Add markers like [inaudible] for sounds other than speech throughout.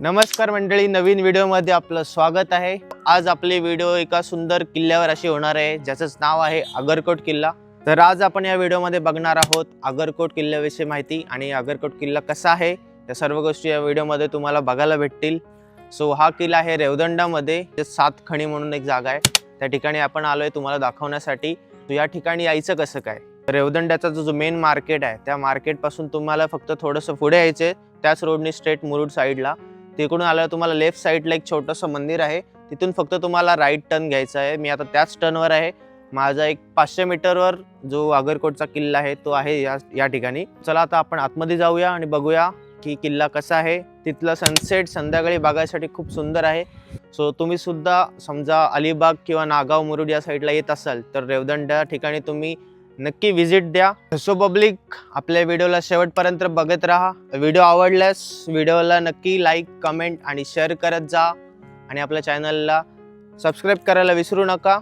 नमस्कार मंडळी नवीन व्हिडिओमध्ये आपलं स्वागत आहे. आज आपले व्हिडिओ एका सुंदर किल्ल्यावर अशी होणार आहे ज्याचंच नाव आहे अगरकोट किल्ला. तर आज आपण या व्हिडिओमध्ये बघणार आहोत अगरकोट किल्ल्याविषयी माहिती आणि अगरकोट किल्ला कसा आहे त्या सर्व गोष्टी या व्हिडिओमध्ये तुम्हाला बघायला भेटतील. सो हा किल्ला आहे रेवदंडामध्ये जे सात खणी म्हणून एक जागा आहे. त्या ठिकाणी आपण आलोय तुम्हाला दाखवण्यासाठी. या ठिकाणी यायचं कसं काय? रेवदंड्याचा जो जो मेन मार्केट आहे त्या मार्केटपासून तुम्हाला फक्त थोडंसं पुढे यायचे त्याच रोडने स्ट्रेट मुरुड साईडला तिकडून आल्यावर तुम्हाला लेफ्ट साईडला एक छोटंसं मंदिर आहे. तिथून फक्त तुम्हाला राईट टर्न घ्यायचा आहे. मी आता त्याच टर्नवर आहे. माझा एक पाचशे मीटरवर जो आगरकोटचा किल्ला आहे तो आहे या या ठिकाणी. चला आता आपण आतमध्ये जाऊया आणि बघूया की किल्ला कसा आहे. तिथलं सनसेट संध्याकाळी बघायसाठी खूप सुंदर आहे. सो तुम्ही सुद्धा समजा अलिबाग किंवा नागाव मुरुड या साईडला येत असाल तर रेवदंड ठिकाणी तुम्ही नक्की व्हिजिट द्या. सो पब्लिक आपल्या व्हिडिओला शेवटपर्यंत बघत राहा. व्हिडिओ आवडल्यास व्हिडिओला नक्की लाईक कमेंट आणि शेअर करत जा. आणि आपल्या चॅनलला सबस्क्राईब करायला विसरू नका.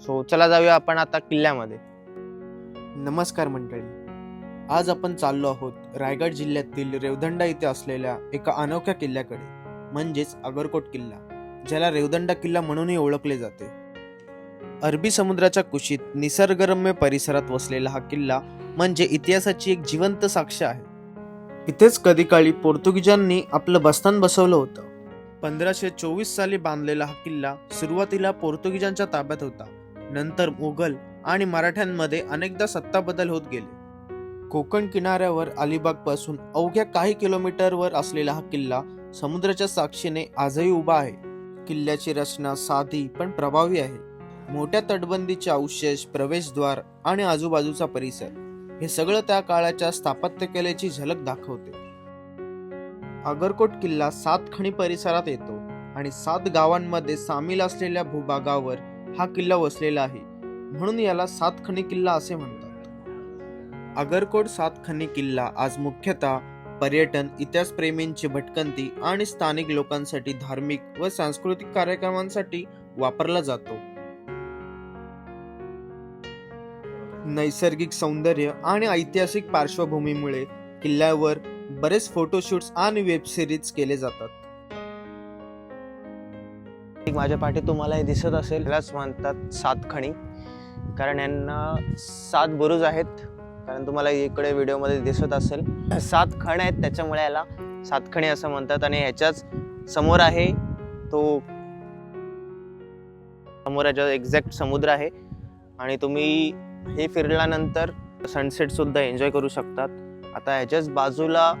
सो चला जाऊया आपण आता किल्ल्यामध्ये. नमस्कार मंडळी. आज आपण चाललो आहोत रायगड जिल्ह्यातील रेवदंडा इथे असलेल्या एका अनोख्या किल्ल्याकडे म्हणजेच अगरकोट किल्ला ज्याला रेवदंडा किल्ला म्हणूनही ओळखले जाते. अरबी समुद्राच्या कुशीत निसर्गरम्य परिसरात वसलेला हा किल्ला म्हणजे इतिहासाची एक जिवंत साक्ष आहे. इथेच कधी काळी पोर्तुगीजांनी आपलं बस्तान बसवलं होतं. पंधराशे चोवीस साली बांधलेला हा किल्ला सुरुवातीला पोर्तुगीजांच्या ताब्यात होता. नंतर मुघल आणि मराठ्यांमध्ये अनेकदा सत्ता बदल होत गेले. कोकण किनाऱ्यावर अलिबागपासून अवघ्या काही किलोमीटरवर असलेला हा किल्ला समुद्राच्या साक्षीने आजही उभा आहे. किल्ल्याची रचना साधी पण प्रभावी आहे. मोठ्या तटबंदीचे अवशेष प्रवेशद्वार आणि आजूबाजूचा परिसर हे सगळं त्या काळाच्या स्थापत्यकलेची झलक दाखवते. अगरकोट किल्ला सात खणी परिसरात येतो आणि सात गावांमध्ये सामील असलेल्या भूभागावर हा किल्ला वसलेला आहे म्हणून याला सात खणी किल्ला असे म्हणतात. अगरकोट सात खणी किल्ला आज मुख्यतः पर्यटन इतिहासप्रेमींची भटकंती आणि स्थानिक लोकांसाठी धार्मिक व सांस्कृतिक कार्यक्रमांसाठी वापरला जातो. नैसर्गिक सौंदर्य आणि ऐतिहासिक पार्श्वभूमीमुळे किल्ल्यावर बरेच फोटोशूट्स आणि वेब सिरीज केले जातात. माझ्या पाठी तुम्हाला हे दिसत असेल. यालाच म्हणतात सात खणी. कारण यांना सात बुरुज आहेत. कारण तुम्हाला इकडे व्हिडिओमध्ये दिसत असेल. सात खण आहेत. त्याच्यामुळे याला सात खणी असं म्हणतात. आणि ह्याच्याच समोर आहे तो समोर याच्या एक्झॅक्ट समुद्र आहे. आणि तुम्ही हे फिरल्यानंतर सनसेटसुद्धा एन्जॉय करू शकतात. आता ह्याच्याच बाजूला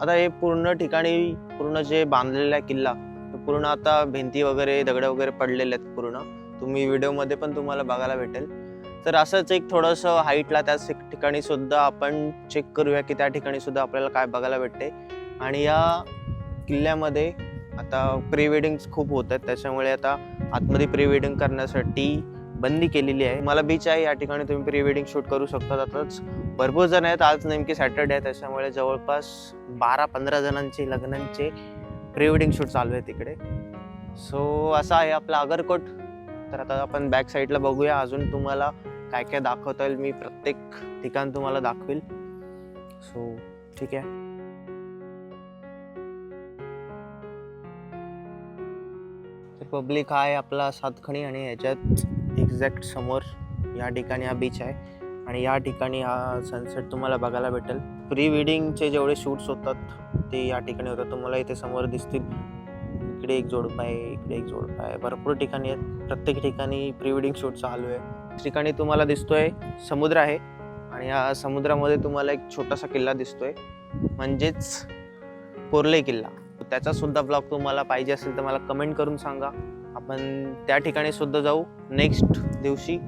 आता हे पूर्ण ठिकाणी पूर्ण जे बांधलेला आहे किल्ला पूर्ण आता भिंती वगैरे दगड वगैरे पडलेले आहेत पूर्ण. तुम्ही व्हिडिओमध्ये पण तुम्हाला बघायला भेटेल. तर असंच एक थोडंसं हाईटला त्याच ठिकाणी सुद्धा आपण चेक करूया की त्या ठिकाणी सुद्धा आपल्याला काय बघायला भेटते. आणि या किल्ल्यामध्ये आता प्री वेडिंग्स खूप होत आहेत. त्याच्यामुळे आता आतमध्ये प्री वेडिंग करण्यासाठी बंदी केलेली आहे. मला बीच आहे या ठिकाणी तुम्ही प्री वेडिंग शूट करू शकता. आताच भरपूर जण आहेत. आज नेमकी सॅटर्डे आहे त्याच्यामुळे जवळपास बारा पंधरा जणांचे लग्नांचे प्री वेडिंग शूट चालू आहे तिकडे. सो असा आहे आपला अगरकोट तर आता आपण बॅक साईडला बघूया. अजून तुम्हाला काय काय दाखवता येईल. मी प्रत्येक ठिकाण तुम्हाला दाखवेल. सो ठीक आहे. पब्लिक आहे आपला सातखणी आणि याच्यात एक्झॅक्ट समोर या ठिकाणी हा बीच आहे. आणि या ठिकाणी हा सनसेट तुम्हाला बघायला भेटेल. प्री वेडिंगचे जेवढे शूट्स होतात ते या ठिकाणी होतात. तुम्हाला इथे समोर दिसतील. इकडे एक जोडपा आहे इकडे एक जोडपा आहे भरपूर ठिकाणी आहेत. प्रत्येक ठिकाणी प्री वेडिंग शूट चालू आहे. ठिकाणी तुम्हाला दिसतोय समुद्र आहे. आणि या समुद्रामध्ये तुम्हाला एक छोटासा किल्ला दिसतोय. म्हणजेच कोर्ले किल्ला. त्याचा सुद्धा ब्लॉग तुम्हाला पाहिजे असेल तर मला कमेंट करून सांगा. आपण त्या ठिकाणी सुद्धा जाऊ नेक्स्ट दिवशी.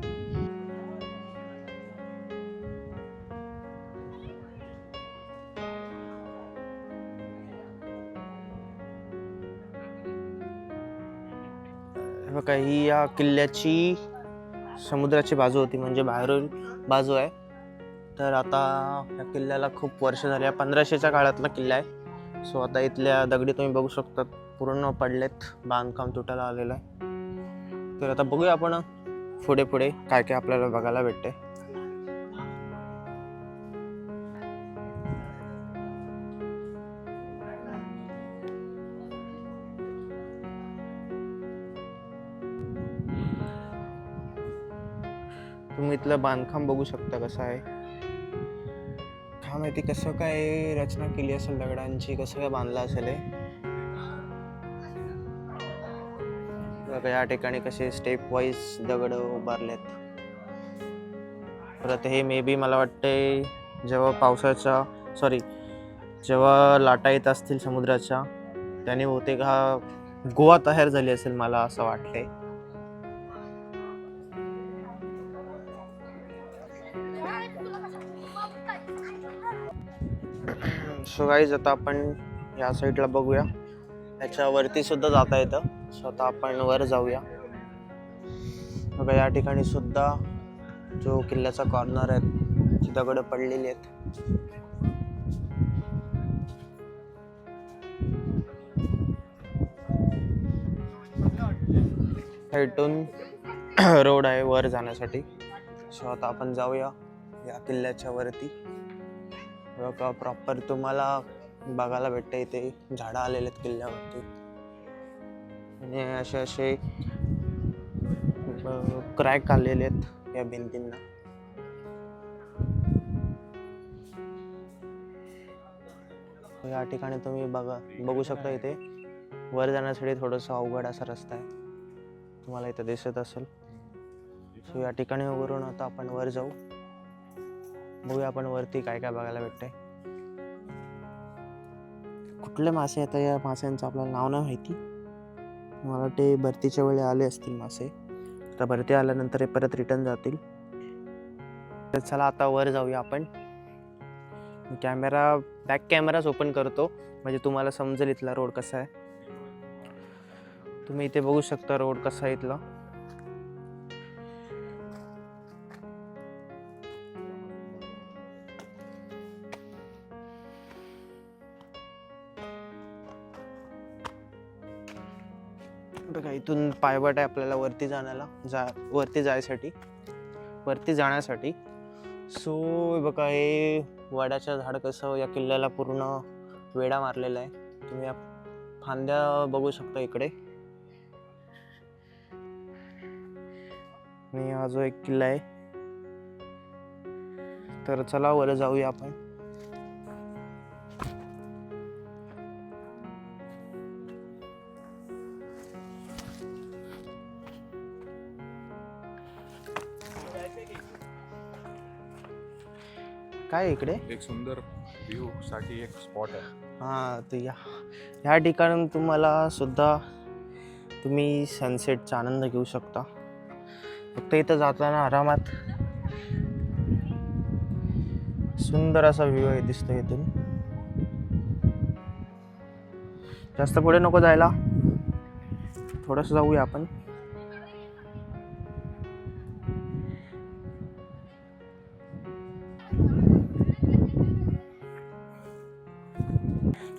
बघा ही या किल्ल्याची समुद्राची बाजू होती म्हणजे बाहेरून बाजू आहे. तर आता या किल्ल्याला खूप वर्ष झाली आहे पंधराशेच्या काळातला किल्ला आहे. सो आता इथल्या दगडी तुम्ही बघू शकतात. पूर्ण पडलेत बांधकाम तुटायला आलेलं आहे. तर आता बघूया आपण पुढे पुढे काय काय आपल्याला बघायला भेटते तुम्ही इथलं बांधकाम बघू शकता कसं आहे. काय माहिती कसं काय रचना केली असेल दगडांची कसं काय बांधलं असेल बघा या ठिकाणी कसे स्टेप वाईज दगड उभारलेत? परत हे मे बी मला वाटते जेव्हा पावसाच्या सॉरी जेव्हा लाटा येत असतील समुद्राच्या त्याने बहुतेक हा गोवा तयार झाली असेल मला असं वाटते सो गाईज आता आपण या साईडला बघूया. याच्यावरती सुद्धा जाता येतं. स्वतः आपण वर जाऊया. बघा या ठिकाणी सुद्धा जो किल्ल्याचा कॉर्नर आहे ती दगड पडलेली आहेत. इथून [clears throat] रोड आहे वर जाण्यासाठी. सो आता आपण जाऊया या किल्ल्याच्या वरती. प्रॉपर तुम्हाला बघायला भेटतं इथे झाडं आलेले आहेत किल्ल्यावरती. आणि असे असे क्रॅक आलेले आहेत या भिंतींना. या ठिकाणी तुम्ही बघा बघू शकता इथे. वर जाण्यासाठी थोडंसं अवघड असा रस्ता आहे. तुम्हाला इथं दिसत असेल. सो या ठिकाणी वरून आता आपण वर जाऊ. बघूया आपण वरती काय काय बघायला भेटतंय. कुठले मासे आहेत या माशांचं आपल्याला नाव नाही माहिती. मला वाटते भरतीच्या वेळी आले असतील मासे. आता भरती आल्यानंतर हे परत रिटर्न जातील. तर चला आता वर जाऊया आपण. कॅमेरा बॅक कॅमेराच ओपन करतो. म्हणजे तुम्हाला समजेल इथला रोड कसा आहे. तुम्ही इथे बघू शकता रोड कसा आहे इथला. इथून पायवाट आहे आपल्याला वरती जाण्याला जा वरती जायसाठी वरती जाण्यासाठी. सो बघा हे वडाचं झाड कसं या किल्ल्याला पूर्ण वेडा मारलेला आहे. तुम्ही या फांद्या बघू शकता इकडे. आणि हा जो एक किल्ला आहे तर चला वर जाऊया आपण. काय आहे इकडे? एक सुंदर व्ह्यू साठी एक स्पॉट आहे. हां तर या ह्या ठिकाणून तुम्हाला सुद्धा तुम्ही सनसेटचा आनंद घेऊ शकता. फक्त इथं जाताना आरामात सुंदर असा व्ह्यू आहे दिसतो इथून. जास्त पुढे नको जायला. थोडंसं जाऊया आपण.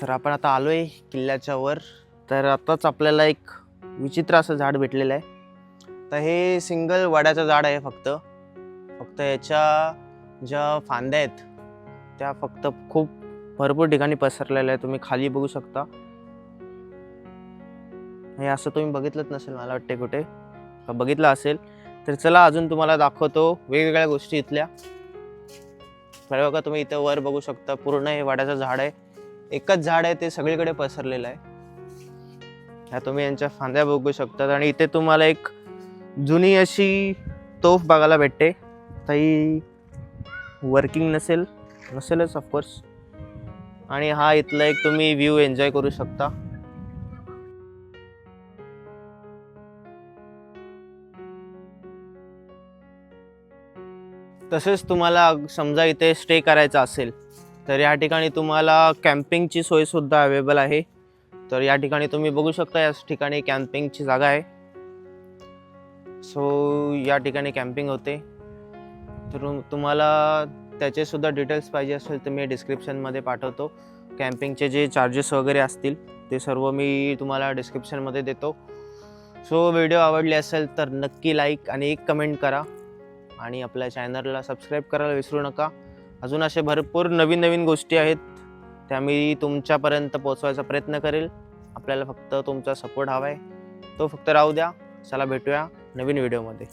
तर आपण आता आलोय किल्ल्याच्या वर. तर आताच आपल्याला एक विचित्र असं झाड भेटलेलं आहे. तर हे सिंगल वडाचं झाड आहे फक्त. फक्त याच्या ज्या फांद्या आहेत त्या फक्त खूप भरपूर ठिकाणी पसरलेल्या आहेत. तुम्ही खाली बघू शकता. हे असं तुम्ही बघितलंच नसेल मला वाटते कुठे. बघितलं असेल. तर चला अजून तुम्हाला दाखवतो वेगवेगळ्या गोष्टी इथल्या. बघा तुम्ही इथं वर बघू शकता. पूर्ण हे वाड्याचं झाड आहे. एकच झाड आहे ते सगळीकडे पसरलेलं आहे. ह्या तुम्ही यांच्या फांद्या बघू शकतात आणि इथे तुम्हाला एक जुनी अशी तोफ बघायला भेटते. काही वर्किंग नसेल नसेलच ऑफकोर्स आणि हा इथला एक तुम्ही व्ह्यू एन्जॉय करू शकता. तसेच तुम्हाला समजा इथे स्टे करायचा असेल तर या ठिकाणी तुम्हाला कॅम्पिंगची सोयसुद्धा अवेलेबल आहे. तर या ठिकाणी तुम्ही बघू शकता या ठिकाणी कॅम्पिंगची जागा आहे. सो या ठिकाणी कॅम्पिंग होते. तर तुम्हाला त्याचेसुद्धा डिटेल्स पाहिजे असेल तर मी डिस्क्रिप्शनमध्ये पाठवतो. कॅम्पिंगचे जे चार्जेस वगैरे असतील ते सर्व मी तुम्हाला डिस्क्रिप्शनमध्ये देतो. सो व्हिडिओ आवडली असेल तर नक्की लाईक आणि एक कमेंट करा. आणि आपल्या चॅनलला सबस्क्राईब करायला विसरू नका. अजून असे भरपूर नवीन नवीन गोष्टी आहेत त्या मी तुमच्यापर्यंत पोचवायचा प्रयत्न करेल. आपल्याला फक्त तुमचा सपोर्ट हवा आहे तो फक्त राहू द्या. चला भेटूया नवीन व्हिडिओमध्ये